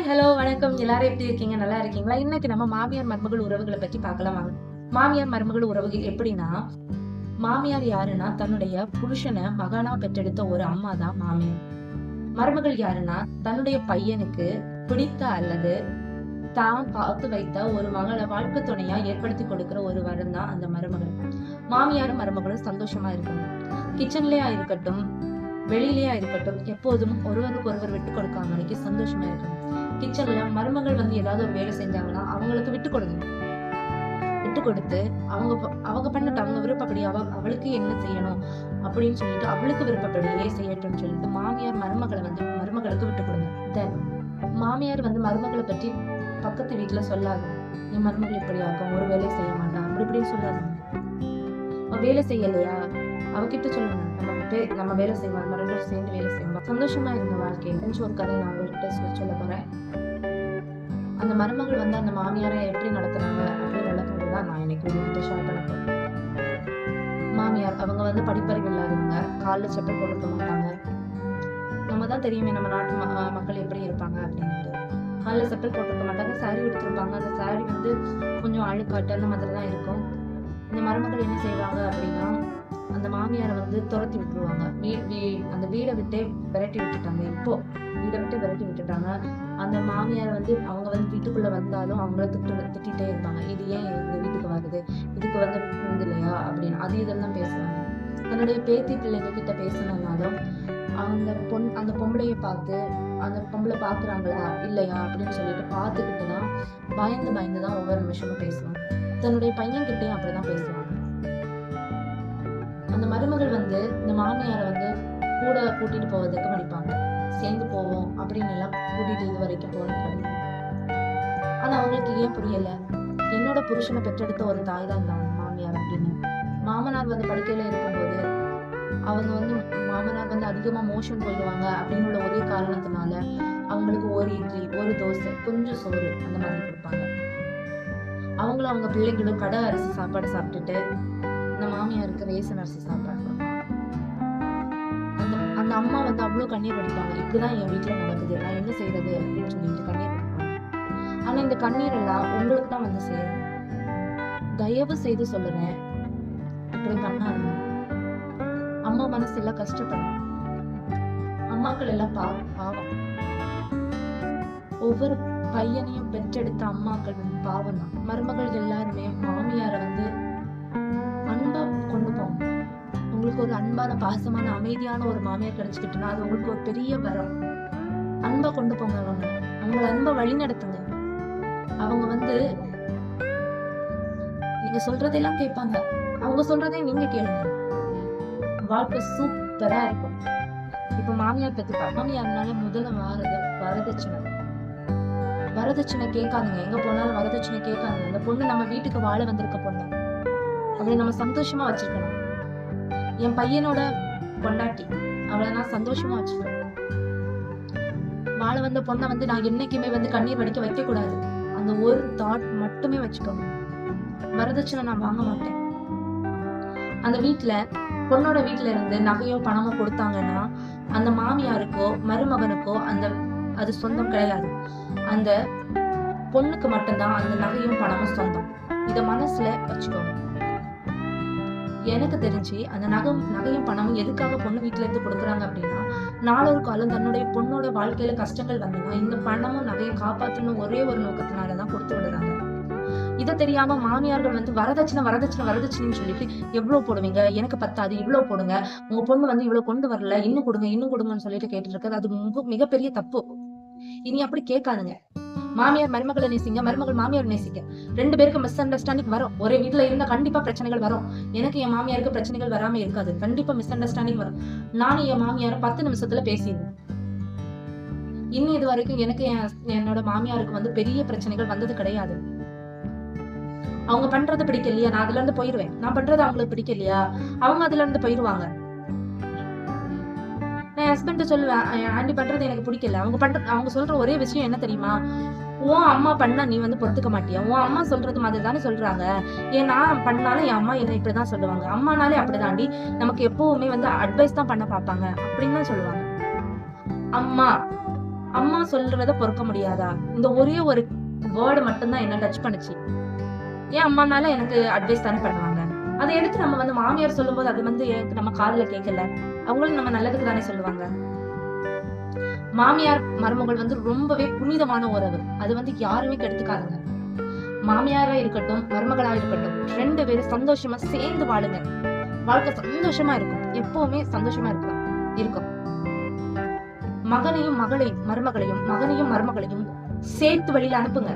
Hi hello வணக்கம். எல்லாரும் எப்படி இருக்கீங்க? நல்லா இருக்கீங்களா? இன்னைக்கு நம்ம மாமியார் மருமகள் உறவுகளை பத்தி பார்க்கலாம். வாங்க. மாமியார் மருமகள் உறவுகள் எப்படின்னா மாமியார் யாருன்னா தன்னுடைய புருஷனை மகனா பெற்றெடுத்த ஒரு அம்மா தான் மாமியார். மருமகள் யாருன்னா தன்னுடைய பையனுக்கு பிடித்த அல்லது தான் பார்த்து வைத்த ஒரு மகளை வாழ்க்கை துணையா ஏற்படுத்தி கொடுக்கிற ஒரு வரம் தான் அந்த மருமகள். மாமியாரும் மருமகளும் சந்தோஷமா இருக்கணும். கிச்சன்லயா இருக்கட்டும் வெளியிலயா இருக்கட்டும் எப்போதும் ஒருவருக்கு ஒருவர் விட்டு கொடுக்காம சந்தோஷமா இருக்கணும். கிச்சன்ல மருமகள் வந்து ஏதாவது ஒரு வேலை செஞ்சாங்கன்னா அவங்களுக்கு விட்டு கொடுங்க. விட்டு கொடுத்து அவங்க அவங்க பண்ணட்டும் அவங்க விருப்பப்படி அவ அவளுக்கு என்ன செய்யணும் அப்படின்னு சொல்லிட்டு அவளுக்கு விருப்பப்படியே செய்யட்டும்னு சொல்லிட்டு மாமியார் மருமகளை வந்து மருமகளுக்கு விட்டு கொடுங்க. தென் மாமியார் வந்து மருமகளை பற்றி பக்கத்து வீட்டுல சொல்லாது. என் மருமகள் இப்படி ஆகும் ஒரு வேலையை செய்ய மாட்டான் அப்படி இப்படின்னு சொல்லாது. அவ வேலை செய்யலையா? அவகிட்ட சொல்லணும் நம்ம விட்டு நம்ம வேலை செய்வோம் நம்ம ரெண்டு சேர்ந்து வேலை செய்வோம். சந்தோஷமா இருந்த வாழ்க்கை கொஞ்சம் ஒரு கதை நான் உங்கள்கிட்ட சொல்ல போறேன். அந்த மருமகள் வந்து அந்த மாமியாரை எப்படி நடத்துனாங்க அப்படின்னு தான் நான் இன்னைக்கு உங்ககிட்ட ஷேர் பண்ண போறேன். மாமியார் அவங்க வந்து படிப்பறிவு இல்லாதவங்க காலில் செப்பல் போட்டுக்க மாட்டாங்க. நம்ம தான் தெரியுமே நம்ம நாட்டு மக்கள் எப்படி இருப்பாங்க அப்படின்ட்டு காலில் செப்பல் போட்டுக்க மாட்டாங்க சாரி எடுத்திருப்பாங்க அந்த சாரி வந்து கொஞ்சம் அழுக்காட்டு அந்த மாதிரி தான் இருக்கும். இந்த மருமகள் என்ன செய்வாங்க மாமியாரை வந்து துரத்தி விட்டுருவாங்க. வீ வீ- அந்த வீடை விட்டே விரட்டி விட்டுட்டாங்க. இப்போ வீடை விட்டு விரட்டி விட்டுட்டாங்க. அந்த மாமியார் வந்து அவங்க வந்து வீட்டுக்குள்ள வந்தாலும் அவங்கள திட்டு திட்டிகிட்டே இருப்பாங்க இது ஏன் இந்த வீட்டுக்கு வருது? இதுக்கு வந்து இல்லையா? அப்படின்னு. அது இதெல்லாம் பேசுவாங்க. தன்னுடைய பேத்தி பிள்ளைங்க கிட்ட பேசினாலும் அந்த பொன் அந்த பொம்பளையை பார்த்து அந்த பொம்பளை பார்க்குறாங்களா? இல்லையா? அப்படின்னு சொல்லிட்டு பார்த்துக்கிட்டு தான் பயந்து பயந்து தான் ஒவ்வொரு நிமிஷமும் பேசுவாங்க. தன்னுடைய பையன்கிட்டையும் அப்படி தான் பேசுவாங்க. அந்த மருமகள் வந்து இந்த மாமியாரை வந்து கூட கூட்டிட்டு போவதற்கு மடிப்பாங்க சேர்ந்து போவோம் அப்படின்னு எல்லாம் கூட்டிட்டு இது வரைக்கும் போனது. ஆனா அவங்களுக்கு ஏன் புரியல? என்னோட புருஷனை பெற்றெடுத்த ஒரு தாய் தான் நான் மாமியார் அப்படின்னு. மாமனார் வந்து படுக்கையில இருக்கும்போது அவங்க வந்து மாமனார் வந்து அதிகமா மோஷன் போயிடுவாங்க அப்படின்னு உள்ள ஒரே காரணத்தினால அவங்களுக்கு ஒரு இட்லி ஒரு தோசை கொஞ்சம் சோறு அந்த மாதிரி கொடுப்பாங்க. அவங்களும் அவங்க பிள்ளைங்களும் கடை அரிசி சாப்பாடு சாப்பிட்டுட்டு அந்த ரேசன் அரிசி சாப்பாடு அந்த அந்த அம்மா வந்து அவ்வளோ கண்ணீர் வடிப்பாங்க. இப்படிதான் என் வீட்டுல நடக்குது. நான் என்ன செய்யறது அப்படின்னு சொல்லிட்டு கண்ணீர் ஆனா இந்த கண்ணீர் எல்லாம் உங்களுக்கு தான் வந்து சேரும். தயவு செய்து சொல்லுறேன். இப்படி பண்ணாருங்க அம்மா மனசு எல்லாம் கஷ்டப்படும். அம்மாக்கள் எல்லாம் பாவம் பாவம். ஒவ்வொரு பையனையும் பெற்றெடுத்த அம்மாக்கள் வந்து பாவம் தான் மருமகள் எல்லாருமே மாமியாரை வந்து உங்களுக்கு ஒரு அன்பான பாசமான அமைதியான ஒரு மாமியார் கிடைச்சிக்கிட்டுனா அது உங்களுக்கு ஒரு பெரிய வரம். அன்பை கொண்டு போங்க அவங்க. அவங்கள அன்பை வழி நடத்துங்க அவங்க வந்து நீங்க சொல்றதெல்லாம் கேட்பாங்க. அவங்க சொல்றதே நீங்க கேளுங்க. வாழ்க்கை சூப்பரா இருக்கும். இப்ப மாமியார் பத்தி மாமியார்னால முதல்ல வாரது வரதட்சணை. வரதட்சணை கேட்காதுங்க. எங்க போனாலும் வரதட்சணை கேட்காதுங்க. அந்த பொண்ணு நம்ம வீட்டுக்கு வாழ வந்திருக்க பொண்ணு. அதை நம்ம சந்தோஷமா வச்சிருக்கணும் என் பையனோட பொண்டாட்டி. அவளை நான் சந்தோஷமா வச்சுக்கிறேன். வாழ வந்த பொண்ணை வந்து நான் என்னைக்குமே வந்து கண்ணீர் வடிக்க வைக்க கூடாது அந்த ஒரு தாட் மட்டுமே வச்சுக்கோங்க. வரதட்சணை நான் வாங்க மாட்டேன். அந்த வீட்டுல பொண்ணோட வீட்டுல இருந்து நகையோ பணமோ கொடுத்தாங்கன்னா அந்த மாமியாருக்கோ மருமகனுக்கோ அந்த அது சொந்தம் கிடையாது. அந்த பொண்ணுக்கு மட்டும்தான் அந்த நகையும் பணமும் சொந்தம். இதை மனசுல வச்சுக்கோங்க. எனக்கு தெரிஞ்சு அந்த நகை நகையும் பணமும் எதுக்காக பொண்ணு வீட்ல இருந்து கொடுக்குறாங்க அப்படின்னா நாளொரு காலம் தன்னுடைய பொண்ணோட வாழ்க்கையில கஷ்டங்கள் வந்ததுன்னா இந்த பணமும் நகையும் காப்பாற்றணும் ஒரே ஒரு நோக்கத்தினால தான் கொடுத்து விடுறாங்க. இதை தெரியாம மாமியார்கள் வந்து வரதட்சணை வரதட்சணை வரதட்சணைன்னு சொல்லிட்டு எவ்வளவு போடுவீங்க? எனக்கு பத்தாது இவ்வளவு போடுங்க. உங்க பொண்ணு வந்து இவ்வளவு கொண்டு வரல இன்னும் கொடுங்க இன்னும் கொடுங்கன்னு சொல்லிட்டு கேட்டு இருக்கிறது அது மிக மிகப்பெரிய தப்பு. இனி அப்படி கேட்காதுங்க. மாமியார் மருமகளை நேசிங்க மருமகள் மாமியார் நேசிங்க. ரெண்டு பேருக்கு மிஸ் அண்டர்ஸ்டாண்டிங் வரும். ஒரே வீட்டுல இருந்தா கண்டிப்பா பிரச்சனைகள் வரும். எனக்கு என் மாமியாருக்கு பிரச்சனைகள் வராம இருக்காது. கண்டிப்பா மிஸ் அண்டர்ஸ்டாண்டிங் வரும். நானும் என் மாமியார பத்து நிமிஷத்துல பேசிடுவேன். இன்னும் இது வரைக்கும் எனக்கு என் என்னோட மாமியாருக்கு வந்து பெரிய பிரச்சனைகள் வந்தது கிடையாது. அவங்க பண்றது பிடிக்கலையா? நான் அதுல இருந்து போயிருவேன். நான் பண்றது அவங்களுக்கு பிடிக்கலையா? அவங்க அதுல இருந்து போயிருவாங்க. என் ஹஸ்பண்ட் சொல்லுவேன் என் ஆண்டி பண்றது எனக்கு பிடிக்கல. அவங்க பண்ற அவங்க சொல்ற ஒரே விஷயம் என்ன தெரியுமா? உன் அம்மா பண்ணா நீ வந்து பொறுத்துக்க மாட்டியா? உன் அம்மா சொல்றது மாதிரி தானே சொல்றாங்க. ஏன் நான் பண்ணாலும் என் அம்மா என்ன இப்படிதான் சொல்லுவாங்க. அம்மானாலே அப்படிதாண்டி. நமக்கு எப்பவுமே வந்து அட்வைஸ் தான் பண்ண பார்ப்பாங்க. அப்படின்னு தான் சொல்லுவாங்க. அம்மா அம்மா சொல்றத பொறுக்க முடியாதா? இந்த ஒரே ஒரு வேர்டு மட்டும்தான் என்ன டச் பண்ணுச்சு. ஏன் அம்மானால எனக்கு அட்வைஸ் தானே பண்ணுவாங்க. அதை எடுத்து நம்ம வந்து மாமியார் சொல்லும்போது அது வந்து நம்ம காதுல கேட்கல. அவங்களும் நம்ம நல்லதுக்கு தானே சொல்லுவாங்க. மாமியார் மருமகள் வந்து ரொம்பவே புனிதமான உறவு. அது வந்து யாருமே கெடுத்துக்காதுங்க. மாமியாரா இருக்கட்டும் மருமகளா இருக்கட்டும் ரெண்டு பேரும் சந்தோஷமா சேர்ந்து வாழுங்க. வாழ்க்கை சந்தோஷமா இருக்கும். எப்பவுமே சந்தோஷமா இருக்கலாம். இருக்கும். மகனையும் மகளையும் மருமகளையும் மகனையும் மருமகளையும் சேர்த்து வழியில அனுப்புங்க.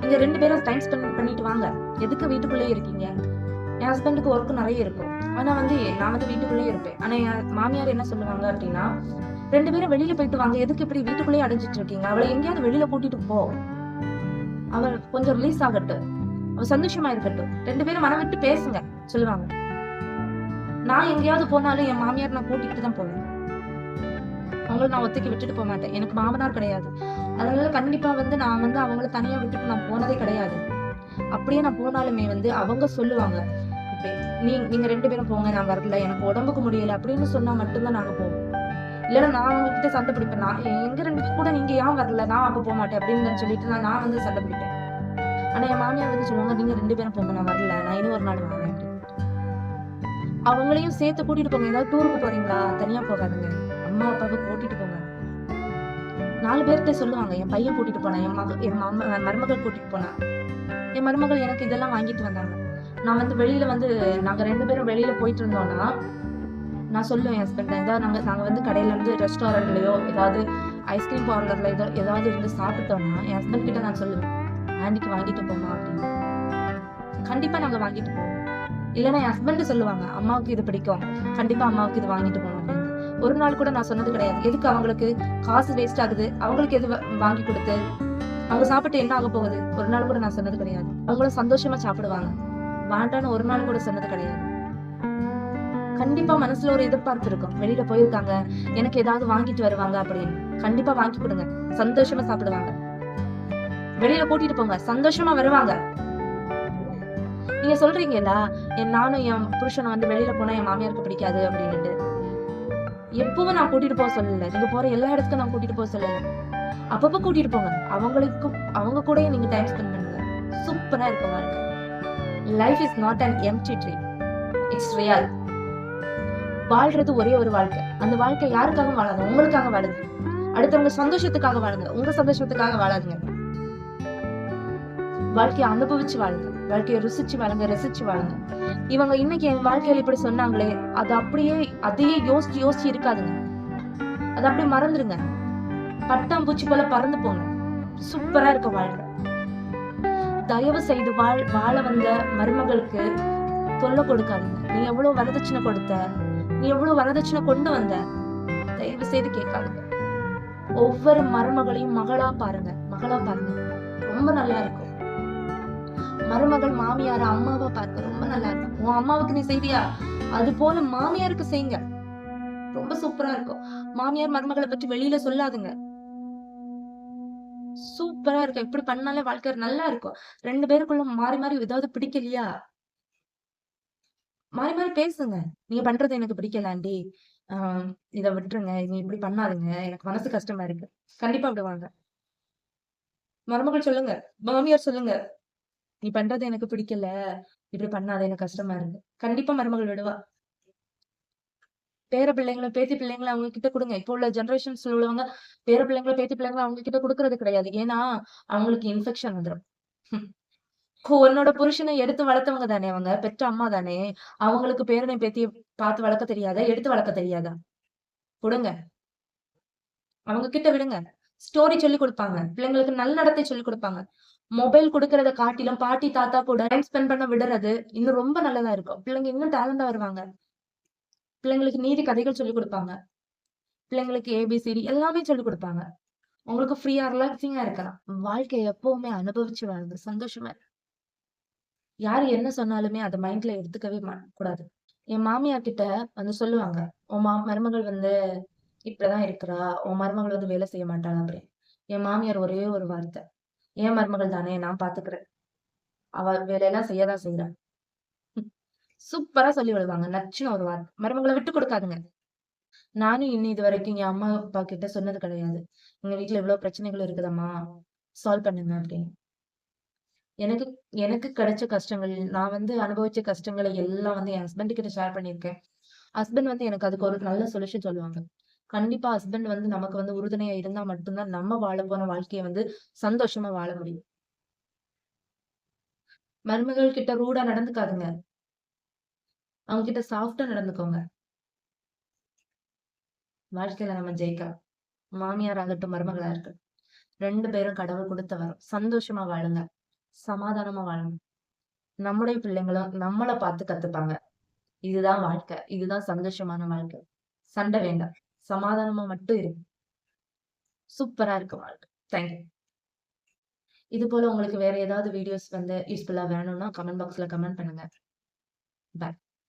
நீங்க ரெண்டு பேரும் டைம் ஸ்பெண்ட் பண்ணிட்டு வாங்க. எதுக்கு வீட்டுக்குள்ளேயே இருக்கீங்க? என் ஹஸ்பண்டுக்கு ஒர்க் நிறைய இருக்கும். ஆனா வந்து நான் வந்து வீட்டுக்குள்ளேயே இருப்பேன். ஆனா என் மாமியார் என்ன சொல்லுவாங்க அப்படின்னா ரெண்டு பேரும் வெளியில போயிட்டு வாங்க. எதுக்கு இப்படி வீட்டுக்குள்ளேயே அடைஞ்சிட்டு இருக்கீங்க? அவளை எங்கேயாவது வெளியில கூட்டிட்டு போ. அவள் கொஞ்சம் ரிலீஸ் ஆகட்டும். அவ சந்தோஷமா இருக்கட்டும். ரெண்டு பேரும் மனம் விட்டு பேசுங்க சொல்லுவாங்க. நான் எங்கேயாவது போனாலும் என் மாமியார் நான் கூட்டிகிட்டு தான் போவேன். அவங்கள நான் ஒத்துக்கி விட்டுட்டு போக மாட்டேன். எனக்கு மாமனார் கிடையாது. அதனால கண்டிப்பா வந்து நான் வந்து அவங்கள தனியா விட்டுட்டு நான் போனதே கிடையாது. அப்படியே நான் போனாலுமே வந்து அவங்க சொல்லுவாங்க இப்படி நீ நீங்க ரெண்டு பேரும் போங்க நான் வரல எனக்கு உடம்புக்கு முடியல அப்படின்னு சொன்னா மட்டும்தான் நாங்க போவோம். இல்லைன்னா நான் உங்ககிட்ட சண்டை பிடிப்பேன். நான் எங்க ரெண்டு பேரும் கூட நீங்க ஏன் வரல? நான் அப்ப போக மாட்டேன் அப்படின்னு சொல்லிட்டு நான் நான் வந்து சண்டை பிடிப்பேன். ஆனா என் மாமியார் வந்து சொல்லுவாங்க நீங்க ரெண்டு பேரும் போங்க நான் வரல. நான் இன்னும் ஒரு நாள் வரேன் அவங்களையும் சேர்த்து கூட்டிட்டு போங்க. ஏதாவது டூருக்கு போறீங்களா? தனியா போகாதுங்க. அம்மா அப்பாவை கூட்டிட்டு போங்க. நாலு பேர்கிட்ட சொல்லுவாங்க என் பையன் கூட்டிட்டு போனேன் என் மக என் என் மருமகள் கூட்டிட்டு போனா. என் மருமகள் எனக்கு இதெல்லாம் வாங்கிட்டு வந்தாங்க. நான் வந்து வெளியில வந்து நாங்க ரெண்டு பேரும் வெளியில போயிட்டு இருந்தோம்னா நான் சொல்லுவேன் என் ஹஸ்பண்ட் ஏதாவது நாங்க நாங்க வந்து கடையில இருந்து ரெஸ்டாரண்ட்லயோ ஏதாவது ஐஸ்கிரீம் பார்லர்ல ஏதோ ஏதாவது இருந்து சாப்பிட்டோம்னா என் ஹஸ்பண்ட் கிட்ட நான் சொல்லுவேன் ஆண்டிக்கு வாங்கிட்டு போமா அப்படின்னு. கண்டிப்பா நாங்க வாங்கிட்டு போவோம். இல்லைன்னா என் ஹஸ்பண்ட் சொல்லுவாங்க அம்மாவுக்கு இது பிடிக்கும் கண்டிப்பா அம்மாவுக்கு இது வாங்கிட்டு போகணும் அப்படின்னு. ஒரு நாள் கூட நான் சொன்னது கிடையாது. எதுக்கு அவங்களுக்கு காசு வேஸ்ட் ஆகுது? அவங்களுக்கு எது வாங்கி கொடுத்து? அவங்க சாப்பிட்டு என்ன ஆக போகுது? ஒரு நாள் கூட நான் சொன்னது கிடையாது. அவங்களும் சந்தோஷமா சாப்பிடுவாங்க. வேண்டான்னு ஒரு நாள் கூட சொன்னது கிடையாது. கண்டிப்பா மனசுல ஒரு எதிர்பார்ப்பு இருக்கும். வெளியில போயிருக்காங்க எனக்கு ஏதாவது வாங்கிட்டு வருவாங்க அப்படின்னு. கண்டிப்பா வாங்கி கொடுங்க. சந்தோஷமா சாப்பிடுவாங்க. வெளியில கூட்டிட்டு போங்க. சந்தோஷமா வருவாங்க. நீங்க சொல்றீங்களா என் நானும் என் புருஷனை வந்து வெளியில போனா என் மாமியாருக்கு பிடிக்காது அப்படின்னுட்டு. எப்பவும் நான் கூட்டிட்டு போக சொல்லல. நீங்க போற எல்லா இடத்துக்கும் நான் கூட்டிட்டு போக சொல்லல. அப்பப்ப கூட்டிட்டு போங்க. அவங்களுக்கும் அவங்க கூடயே நீங்க டைம் ஸ்பெண்ட் பண்ணுங்க. சூப்பரா இருக்கும் வாழ்க்கை. Life is not an empty tree it's real வாழ்றது ஒரே ஒரு வாழ்க்கை. அந்த வாழ்க்கை யாருக்காக வாழாது. உங்களுக்காக வாழுது. அடுத்தவங்க சந்தோஷத்துக்காக வாழுங்க. உங்க சந்தோஷத்துக்காக வாழாதுங்க. வாழ்க்கையை அனுபவிச்சு வாழுங்க. வாழ்க்கையை ருசிச்சு வாழுங்க ரசிச்சு வாழுங்க. இவங்க இன்னைக்கு என் வாழ்க்கையில இப்படி சொன்னாங்களே அது அப்படியே அதையே யோசிச்சு யோசிச்சு இருக்காதுங்க. அது அப்படியே மறந்துருங்க. பட்டாம்பூச்சி போல பறந்து போங்க. சூப்பரா இருக்க வாழ்க்கை. தயவு செய்து வாழ் வாழ வந்த மருமகளுக்கு தொல்லை கொடுக்காதீங்க. நீ எவ்வளவு வரதட்சணை கொடுத்த? நீ எவ்வளவு வரதட்சணை கொண்டு வந்த? தயவு செய்து கேட்காதுங்க. ஒவ்வொரு மருமகளையும் மகளா பாருங்க. மகளா பாருங்க. ரொம்ப நல்லா இருக்கும். மருமகள் மாமியார அம்மாவா பார்க்க ரொம்ப நல்லா இருக்கும். உன் அம்மாவுக்கு நீ செய்தியா? அது போல மாமியாருக்கு செய்யுங்க. ரொம்ப சூப்பரா இருக்கும். மாமியார் மருமகளை பற்றி வெளியில சொல்லாதுங்க. சூப்பரா இருக்கும். இப்படி பண்ணாலே வாழ்க்கை நல்லா இருக்கும். ரெண்டு பேருக்குள்ள மாறி மாறி ஏதாவது பிடிக்கலையா? மாறி மாறி பேசுங்க. நீங்க பண்றது எனக்கு பிடிக்கல ஆண்டி ஆஹ் இத விட்டுருங்க. நீ இப்படி பண்ணாதுங்க. எனக்கு மனசு கஷ்டமா இருக்கு. கண்டிப்பா விடுவாங்க. மருமகள் சொல்லுங்க. மாமியார் சொல்லுங்க. நீ பண்றது எனக்கு பிடிக்கல. இப்படி பண்ணாத எனக்கு கஷ்டமா இருக்கு. கண்டிப்பா மருமகள் விடுவா. பேர பிள்ளைங்களும் பேத்தி பிள்ளைங்களும் அவங்க கிட்ட கொடுங்க. இப்போ உள்ள ஜென்ரேஷன்ஸ் உள்ளவங்க பேர பிள்ளைங்களும் பேத்தி பிள்ளைங்களும் அவங்க கிட்ட கொடுக்கறது கிடையாது. ஏன்னா அவங்களுக்கு இன்ஃபெக்ஷன் வந்துடும் உன்னோட புருஷனை எடுத்து வளர்த்தவங்க தானே அவங்க. பெற்ற அம்மா தானே. அவங்களுக்கு பேரனை பேத்திய பார்த்து வளர்க்க தெரியாதா? எடுத்து வளர்க்க தெரியாதா? கொடுங்க. அவங்க கிட்ட விடுங்க. ஸ்டோரி சொல்லி கொடுப்பாங்க. பிள்ளைங்களுக்கு நல்ல நடத்தை சொல்லி கொடுப்பாங்க. மொபைல் கொடுக்கறத காட்டிலும் பாட்டி தாத்தா கூட டைம் ஸ்பெண்ட் பண்ண விடுறது இன்னும் ரொம்ப நல்லதா இருக்கும். பிள்ளைங்க இன்னும் டேலண்டா வருவாங்க. பிள்ளைங்களுக்கு நீதி கதைகள் சொல்லிக் கொடுப்பாங்க. பிள்ளைங்களுக்கு ஏபிசிடி எல்லாமே சொல்லிக் கொடுப்பாங்க. உங்களுக்கு ஃப்ரீயா ரிலாக்ஸிங்கா இருக்கலாம் வாழ்க்கையை எப்பவுமே அனுபவிச்சு வாழ்ந்து சந்தோஷமா யார் என்ன சொன்னாலுமே அதை மைண்ட்ல எடுத்துக்கவே கூடாது. என் மாமியார் கிட்ட வந்து சொல்லுவாங்க உன் மா மருமகள் வந்து இப்படிதான் இருக்கிறா உன் மருமகள் வந்து வேலை செய்ய மாட்டாங்க அப்படின்னு. என் மாமியார் ஒரே ஒரு வார்த்தை என் மருமகள் தானே நான் பாத்துக்கிறேன். அவ வேலையெல்லாம் செய்யதான் செய்யறா சூப்பரா சொல்லி விடுவாங்க நச்சுன்னு ஒரு வார்த்தை மருமகளை விட்டு கொடுக்காதுங்க நானும் இன்னும் இது வரைக்கும் என் அம்மா அப்பா கிட்ட சொன்னது கிடையாது எங்க வீட்டுல இவ்வளவு பிரச்சனைகள் இருக்குதம்மா. சால்வ் பண்ணுங்க அப்படின்னு. எனக்கு எனக்கு கிடைச்ச கஷ்டங்கள், நான் வந்து அனுபவிச்ச கஷ்டங்களை எல்லாம் வந்து என் ஹஸ்பண்ட் கிட்ட ஷேர் பண்ணியிருக்கேன். ஹஸ்பண்ட் வந்து எனக்கு அதுக்கு ஒரு நல்ல சொல்யூஷன் சொல்லுவாங்க. கண்டிப்பா ஹஸ்பண்ட் வந்து நமக்கு வந்து உறுதுணையா இருந்தா மட்டும்தான் நம்ம வாழ போன வாழ்க்கையை வந்து சந்தோஷமா வாழ முடியும். மருமகள் கிட்ட ரூடா நடந்துக்காதுங்க அவங்க கிட்ட சாஃப்டா நடந்துக்கோங்க. வாழ்க்கையில நம்ம ஜெயிக்கலாம். மாமியார் ஆகட்டும், மருமகளா இருக்கட்டும். ரெண்டு பேரும் கடவுள் கொடுத்த வரும் சந்தோஷமா வாழுங்க. சமாதானமா வாழுங்க. நம்முடைய பிள்ளைங்களும் நம்மள பார்த்து கத்துப்பாங்க. இதுதான் வாழ்க்கை. இதுதான் சந்தோஷமான வாழ்க்கை. சண்டை வேண்டாம். சமாதானமா மட்டும் இருக்கு சூப்பரா இருக்கு வாழ்க்கை. Thank you. இது போல உங்களுக்கு வேற ஏதாவது வீடியோஸ் வந்து யூஸ்ஃபுல்லா வேணும்னா கமெண்ட் பாக்ஸ்ல கமெண்ட் பண்ணுங்க. பாய்.